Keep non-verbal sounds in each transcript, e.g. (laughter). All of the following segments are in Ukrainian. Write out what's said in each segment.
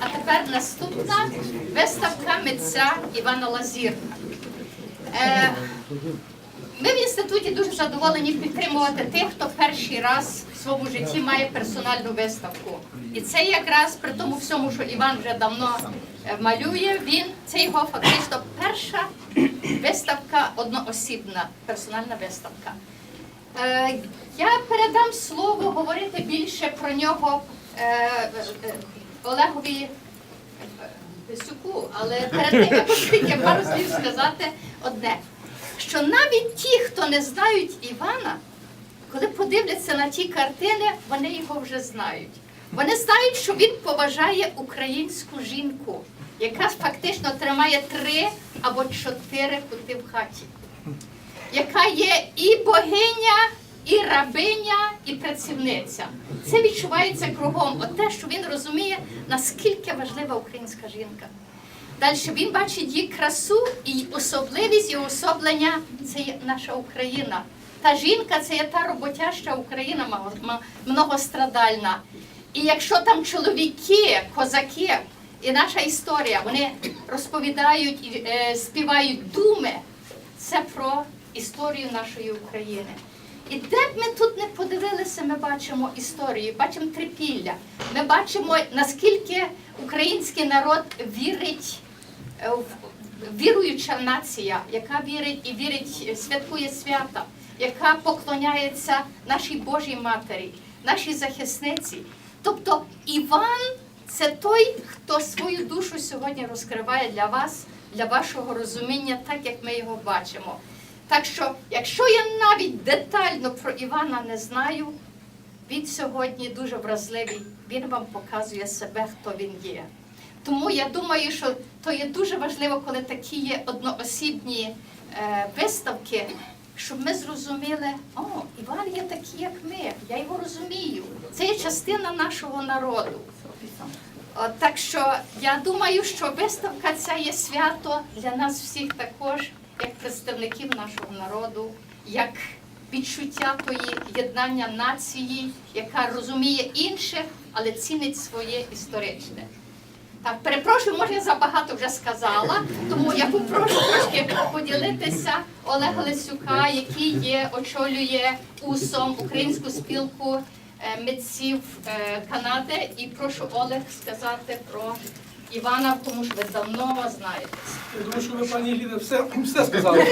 А тепер наступна виставка митця Івана Лазірка. Е, ми в інституті дуже задоволені підтримувати тих, хто перший раз в своєму житті має персональну виставку. І це якраз при тому всьому, що Іван вже давно е, малює, він це його фактично перша виставка одноосібна, персональна виставка. Е, Я передам слово говорити більше про нього е, е, Олегові е, але перед тим я хочу пару слів сказати одне, що навіть ті, хто не знають Івана, коли подивляться на ті картини, вони його вже знають. Вони знають, що він поважає українську жінку, яка фактично тримає три або чотири кути в хаті яка є і богиня, і рабиня, і працівниця. Це відчувається кругом. От те, що він розуміє, наскільки важлива українська жінка. Далі він бачить її красу і особливість і особлення це є наша Україна. Та жінка це є та роботяща Україна многострадальна. І якщо там чоловіки, козаки, і наша історія, вони розповідають і е, співають думи, це про історію нашої України. І де б ми тут не подивилися, ми бачимо історію, бачимо трипілля. Ми бачимо, наскільки український народ вірить е, віруюча нація, яка вірить і вірить, е, святкує свята, яка поклоняється нашій Божій Матері, нашій захисниці. Тобто Іван це той, хто свою душу сьогодні розкриває для вас, для вашого розуміння, так як ми його бачимо. Так що, якщо я навіть детально про Івана не знаю, він сьогодні дуже вразливий, він вам показує себе, хто він є. Тому я думаю, що то є дуже важливо, коли такі є одноосібні е, виставки, щоб ми зрозуміли, о, Іван є такий, як ми, я його розумію. Це є частина нашого народу. От, так що я думаю, що виставка ця є свято для нас всіх також, як представників нашого народу, як відчуття тої єднання нації, яка розуміє інших, але цінить своє історичне. Так, перепрошую, може я забагато вже сказала, тому я попрошу трошки поділитися Олега Лисюка, який є, очолює УСОМ, Українську спілку е, митців е, Канади. І прошу Олег сказати про Івана, тому що ви давно знаєте. Я думаю, що ви, пані Ліна, все, все сказали.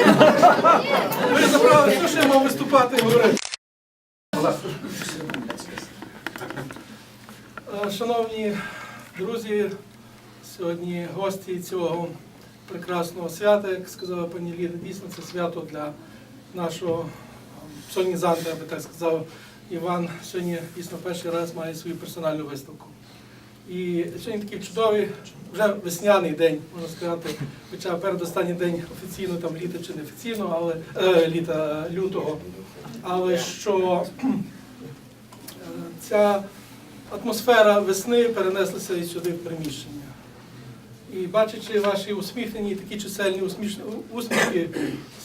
Ви забрали все, що я мав виступати і говорити. Е, Шановні друзі, сьогодні гості цього прекрасного свята, як сказала пані Ліна, дійсно це свято для нашого сонізанта, я би так сказав. Іван сьогодні дійсно перший раз має свою персональну виставку. І сьогодні такий чудовий, вже весняний день, можна сказати, хоча передостанній день офіційно там літа чи не офіційно, але е, літа лютого. Але що е, ця атмосфера весни перенеслася і сюди в приміщення. І бачачи ваші усміхнені, такі чисельні усмішні усмішки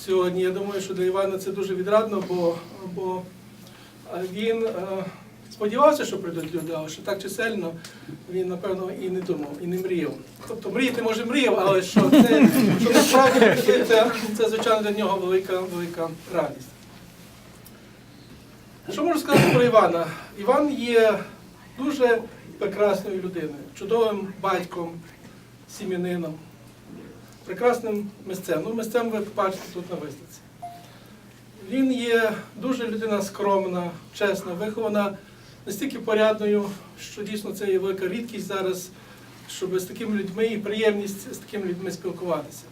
сьогодні, я думаю, що для Івана це дуже відрадно, бо, бо е, він е, сподівався, що прийдуть люди, але що так чисельно він, напевно, і не думав, і не мріяв. Тобто мріяти, може, мріяв, але що це, що насправді прийти, це, це, звичайно, для нього велика, велика радість. Що можу сказати про Івана? Іван є дуже прекрасною людиною, чудовим батьком, сім'янином, прекрасним мисцем. Ну, мисцем ви бачите тут на виставці. Він є дуже людина скромна, чесна, вихована настільки порядною, що дійсно це є велика рідкість зараз, щоб з такими людьми і приємність з такими людьми спілкуватися.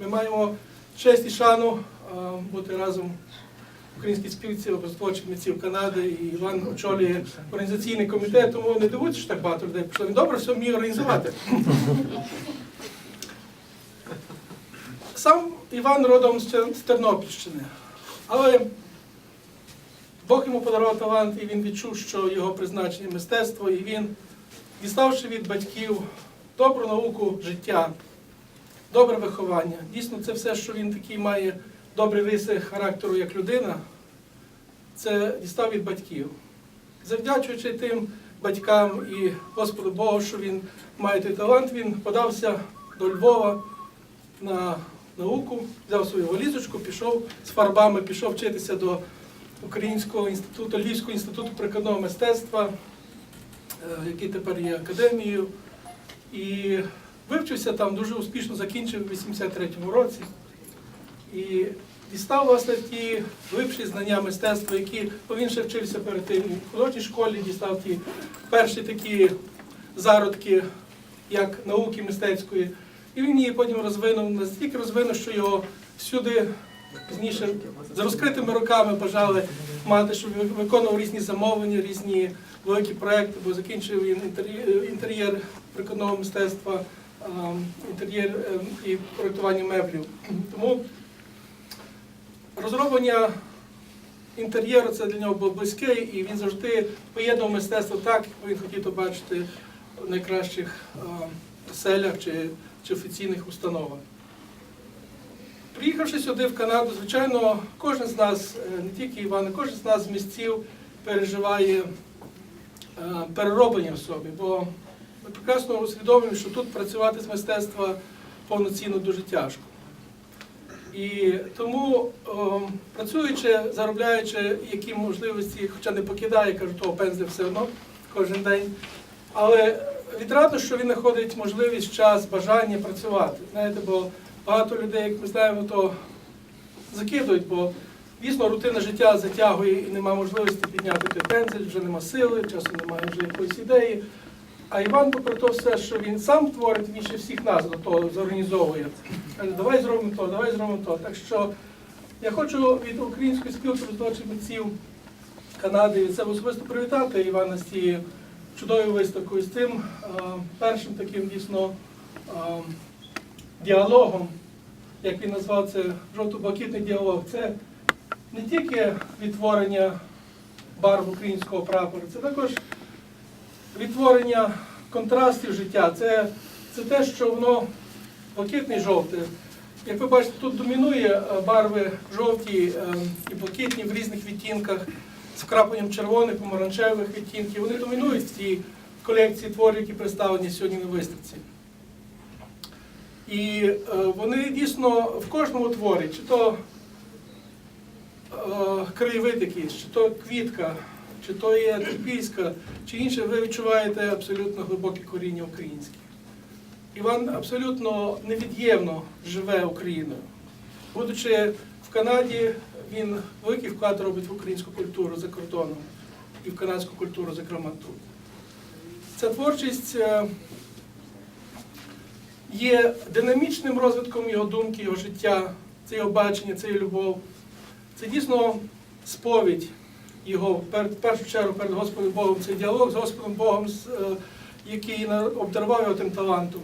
Ми маємо честь і шану бути разом в українській спілці образотворчих митців Канади, і Іван очолює організаційний комітет, тому не дивуйтесь, що так багато людей пішло. Він добре все вміє організувати. Сам Іван родом з Тернопільщини, але Бог йому подарував талант, і він відчув, що його призначення мистецтво, і він, діставши від батьків добру науку життя, добре виховання. Дійсно, це все, що він такий має добрі риси характеру як людина. це дістав від батьків. Завдячуючи тим батькам і Господу Богу, що він має той талант, він подався до Львова на науку, взяв свою валізочку, пішов з фарбами, пішов вчитися до Українського інституту, Львівського інституту прикладного мистецтва, е, який тепер є академією. І вивчився там, дуже успішно закінчив у 83-му році. І дістав власне ті глибші знання мистецтва, які бо він ще вчився перед тим у художній школі, дістав ті перші такі зародки, як науки мистецької. І він її потім розвинув, настільки розвинув, що його всюди пізніше з розкритими руками бажали мати, щоб виконував різні замовлення, різні великі проекти, бо закінчив він інтер'єр, інтер'єр прикладного мистецтва, інтер'єр е, і проєктування меблів. Тому розроблення інтер'єру це для нього було близьке, і він завжди поєднував мистецтво так, як він хотів то бачити в найкращих селях чи, чи офіційних установах. Приїхавши сюди в Канаду, звичайно, кожен з нас, е, не тільки Іван, кожен з нас з місців переживає е, перероблення в собі, бо ми прекрасно усвідомлюємо, що тут працювати з мистецтва повноцінно дуже тяжко. І тому, о, працюючи, заробляючи які можливості, хоча не покидає, кажу, того пензля все одно кожен день, але відрадно, що він знаходить можливість, час, бажання працювати. Знаєте, бо багато людей, як ми знаємо, то закидують, бо дійсно рутина життя затягує і нема можливості підняти той пензель, вже нема сили, часу немає вже якоїсь ідеї. А Іван, попри то все, що він сам творить, він ще всіх нас до того зорганізовує. Давай зробимо то, давай зробимо то. Так що я хочу від української спілки роздавчих митців Канади від себе особисто привітати Івана з цією чудовою виставкою, з тим е, першим таким дійсно е, діалогом, як він назвав це жовто-блакитний діалог. Це не тільки відтворення барв українського прапора, це також відтворення контрастів життя. Це, це те, що воно блакитний жовтий. Як ви бачите, тут домінує е, барви жовті е, і блакитні в різних відтінках з вкрапленням червоних, помаранчевих відтінків. Вони домінують в цій колекції творів, які представлені сьогодні на виставці. І е, вони дійсно в кожному творі, чи то е, краєвид якийсь, чи то квітка, чи то є трипільська, чи інше, ви відчуваєте абсолютно глибоке коріння українське. Іван абсолютно невід'ємно живе Україною. Будучи в Канаді, він великий вклад робить в українську культуру за кордоном і в канадську культуру, зокрема тут. Ця творчість е, є динамічним розвитком його думки, його життя, це його бачення, це його любов. Це дійсно сповідь його в першу чергу перед Господом Богом. Це діалог з Господом Богом, е, який обдарував його тим талантом.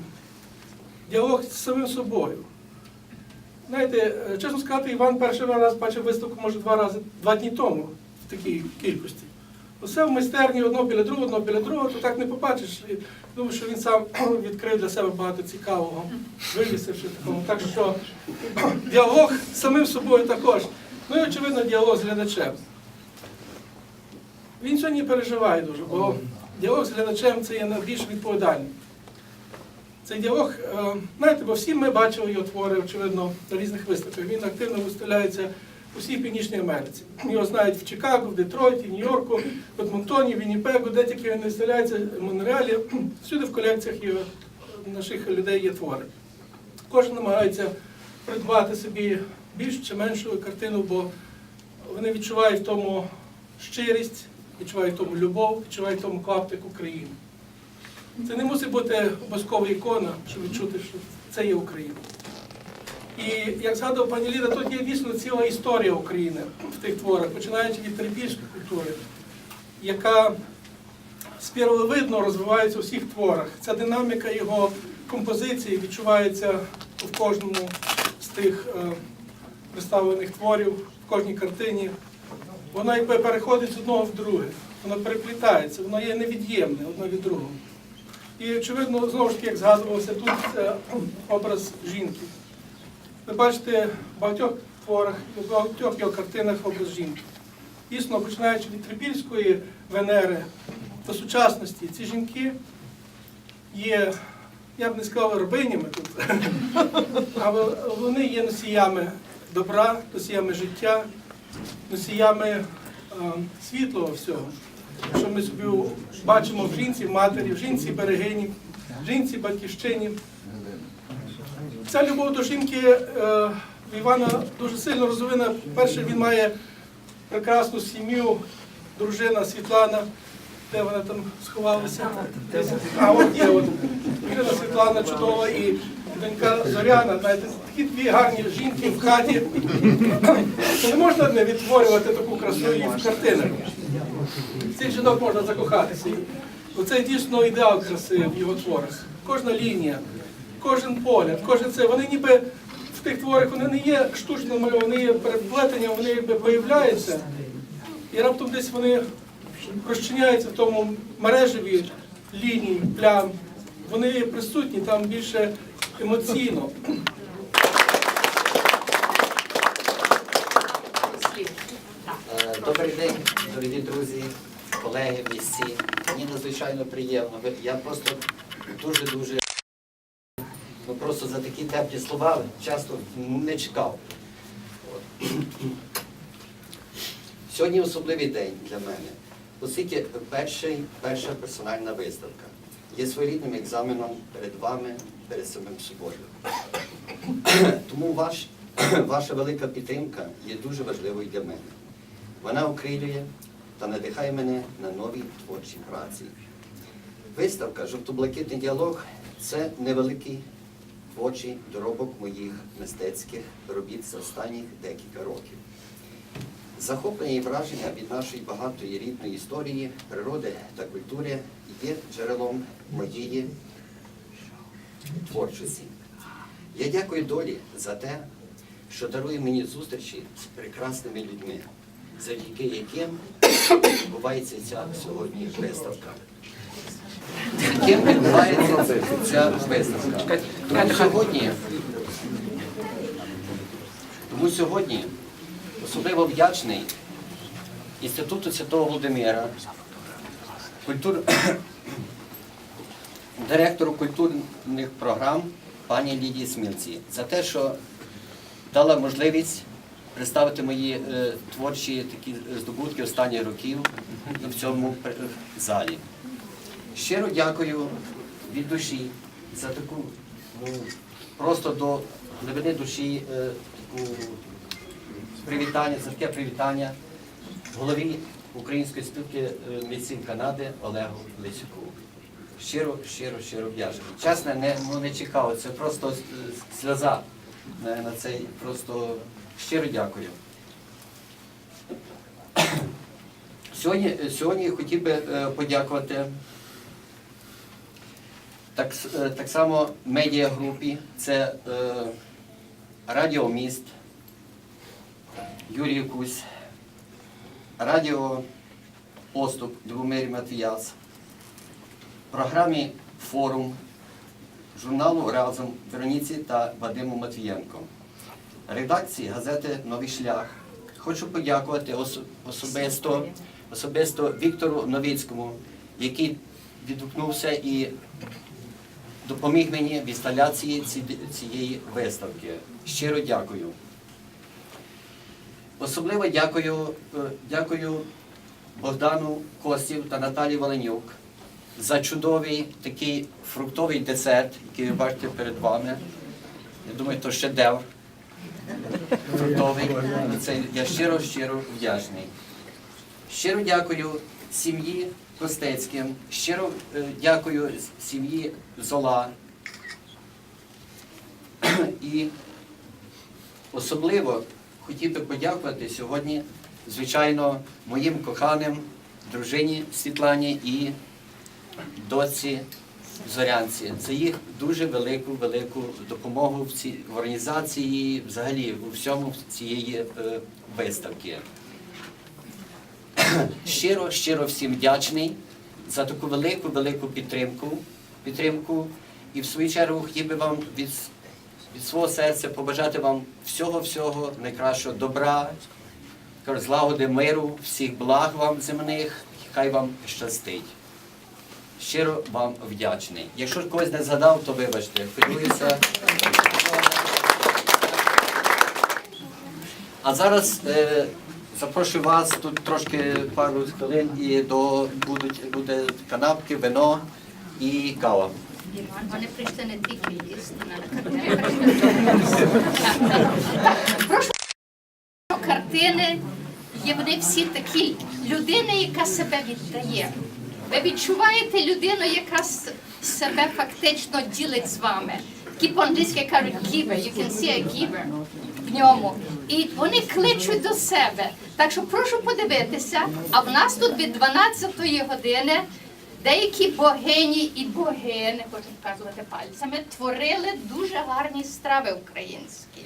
Діалог з самим собою. Знаєте, е, чесно сказати, Іван перший раз бачив виставку, може, два рази, два дні тому в такій кількості. Усе в майстерні одно біля другого, одно біля другого, то так не побачиш. І Думаю, що він сам (clears throat) відкрив для себе багато цікавого, вивісивши такому. Так що (clears throat) діалог з самим собою також. Ну і очевидно, діалог з глядачем. Він сьогодні переживає дуже, бо діалог з глядачем це є найбільш відповідальний. Цей діалог, е, знаєте, бо всі ми бачили його твори, очевидно, на різних виставках. Він активно виставляється у всій Північній Америці. Його знають в Чикаго, в Детройті, Нью-Йорку, в Едмонтоні, Вінніпегу, де тільки він виставляється, в Монреалі. Всюди в колекціях наших людей є твори. Кожен намагається придбати собі більшу чи меншу картину, бо вони відчувають в тому щирість, відчувають в тому любов, відчувають в тому клаптик України. Це не мусить бути обов'язкова ікона, щоб відчути, що це є Україна. І як згадував пані Ліда, тут є дійсно ціла історія України в тих творах, починаючи від трипільської культури, яка спіровидно розвивається у всіх творах. Ця динаміка його композиції відчувається в кожному з тих е, представлених творів, в кожній картині. Вона якби переходить з одного в друге, воно переплітається, воно є невід'ємне одне від другого. І очевидно, знову ж таки, як згадувалося, тут образ жінки. Ви бачите в багатьох творах, в багатьох його картинах образ жінки. Дійсно, починаючи від Трипільської Венери до сучасності, ці жінки є, я б не сказав, рабинями тут, (laughs) але вони є носіями добра, носіями життя, носіями е, світлого всього, що ми собі бачимо в жінці, матері, в жінці берегині, в жінці батьківщині. Ця любов до жінки е, в Івана дуже сильно розвинена. Перше, він має прекрасну сім'ю, дружина Світлана. Де вона там сховалася? А от є от дружина Світлана чудова і донька Зоряна. Знаєте, такі дві гарні жінки в хаті. Не можна не відтворювати таку красу і в картинах. Цих жінок можна закохатися. Оце дійсно ідеал краси в його творах. Кожна лінія, кожен погляд, кожен це. Вони ніби в тих творах вони не є намальовані, вони є переплетенням, вони якби появляються. І раптом десь вони розчиняються в тому мережеві лінії, плям. Вони присутні там більше емоційно. Добрий день, дорогі друзі, колеги, місці. Мені надзвичайно приємно. Я просто дуже-дуже ну, просто за такі теплі слова часто не чекав. От. Сьогодні особливий день для мене, оскільки перша персональна виставка є своєрідним екзаменом перед вами, перед самим собою. Тому ваш, ваша велика підтримка є дуже важливою для мене. Вона окрилює та надихає мене на нові творчі праці. Виставка Жовто-блакитний діалог це невеликий творчий доробок моїх мистецьких робіт за останніх декілька років. Захоплення і враження від нашої багатої рідної історії, природи та культури є джерелом моєї творчості. Я дякую долі за те, що дарує мені зустрічі з прекрасними людьми, завдяки яким відбувається ця сьогодні виставка. Яким відбувається ця виставка? Тому сьогодні, тому сьогодні особливо вдячний Інституту Святого Володимира, культур... директору культурних програм пані Лідії Смілці за те, що дала можливість представити мої е, творчі такі здобутки останніх років в цьому е, залі. Щиро дякую від душі за таку ну, просто до глибини душі е, таку привітання, за таке привітання голові Української спілки е, митців Канади Олегу Лисюку. Щиро, щиро, щиро вдячний. Чесно, не, ну, не чекав, це просто е, сльоза на, цей просто щиро дякую. Сьогодні, сьогодні хотів би е, подякувати так, е, так само медіагрупі, це е, Радіо Міст, Юрій Кусь, Радіо Поступ Любомир Матвіяц, програмі Форум, журналу Разом Вероніці та Вадиму Матвієнко, редакції газети Новий шлях. Хочу подякувати особисто, особисто Віктору Новицькому, який відгукнувся і допоміг мені в інсталяції цієї виставки. Щиро дякую. Особливо дякую, е, дякую Богдану Костів та Наталі Валенюк за чудовий такий фруктовий десерт, який ви бачите перед вами. Я думаю, то шедевр фруктовий. Це я щиро, щиро вдячний. Щиро дякую сім'ї Костецьким, щиро е, дякую сім'ї Зола. (clears throat) І особливо хотів би подякувати сьогодні, звичайно, моїм коханим дружині Світлані і доці Зорянці. Це їх дуже велику, велику допомогу в цій в організації, взагалі у всьому цієї е, виставки. (coughs) Щиро, щиро всім вдячний за таку велику, велику підтримку. підтримку. І в свою чергу хотів би вам від, від свого серця побажати вам всього-всього найкращого добра, злагоди миру, всіх благ вам земних, хай вам щастить. Щиро вам вдячний. Якщо когось не згадав, то вибачте, хвилююся. (laughs) А зараз е, запрошую вас тут трошки пару хвилин і до будуть буде канапки, вино і кава. Вони прийшли не тільки їсти Прошу картини. Є вони всі такі людина, яка себе віддає. Ви відчуваєте людину, яка себе фактично ділить з вами. Такі по-англійськи кажуть giver, you can see a giver в ньому. І вони кличуть до себе. Так що прошу подивитися, а в нас тут від 12-ї години деякі богині і богини, хочу вказувати пальцями, творили дуже гарні страви українські,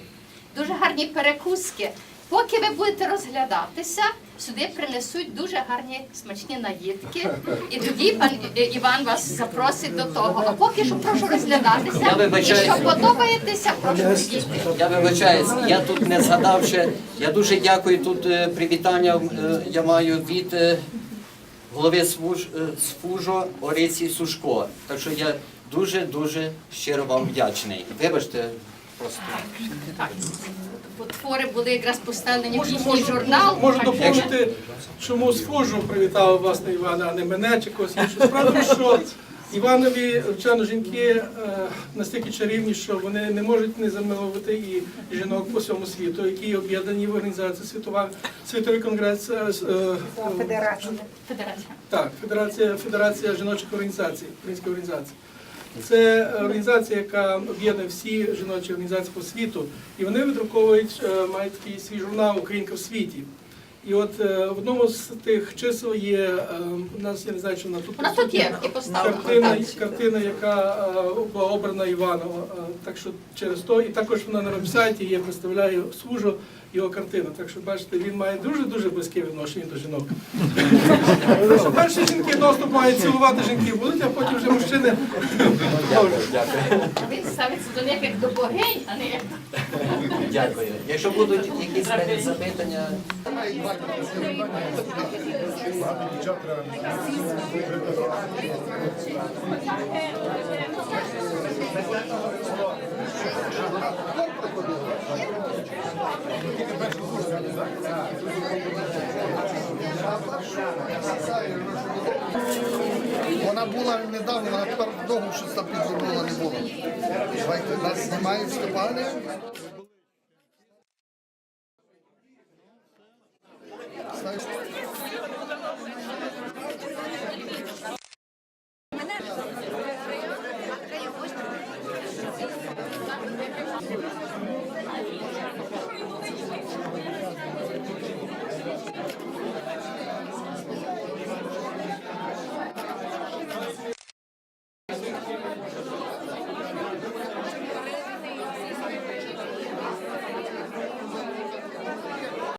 дуже гарні перекуски. Поки ви будете розглядатися, сюди принесуть дуже гарні смачні наїдки, і тоді пан Іван вас запросить до того. А поки що прошу розглядатися. Я І що подобаєтеся, прошу ходіть. Я вибачаюсь, я тут не згадав ще. Я дуже дякую. Тут е, привітання е, я маю від е, голови СФУЖ, е, СФУЖО Ориці Сушко. Так що я дуже дуже щиро вам вдячний. Вибачте, просто. Так. Бо твори були якраз поставлені в їхній можу, журнал. можу доповнити, чому сфужу привітав власне Івана, а не мене чи когось іншого. Справа, що Іванові, звичайно, жінки е, настільки чарівні, що вони не можуть не замилувати і жінок по всьому світу, які об'єднані в організації світова світовий конгрес. е, е, Федерація. Так, Федерація, Федерація жіночих організацій, українська організація. Це організація, яка об'єднує всі жіночі організації по світу, і вони видруковують, е, мають такий свій журнал Українка в світі. І от е, в одному з тих чисел є е, у нас, я не знаю, чи вона тут Вона тут є, і поставлена. картина, картина, яка була обрана Іванова. Е, Так що через то, і також вона на веб-сайті є, представляє служу його картину. Так що бачите, він має дуже дуже близьке відношення до жінок. (laughs) Що Перші жінки доступ мають цілувати жінки будуть, а потім вже мужчини. Він ставиться до них як до богинь, а не як Дякую. Якщо будуть якісь запитання. Вона була недавно, вона тепер довго щось там підзорнула не було. Давайте, нас знімають Степани.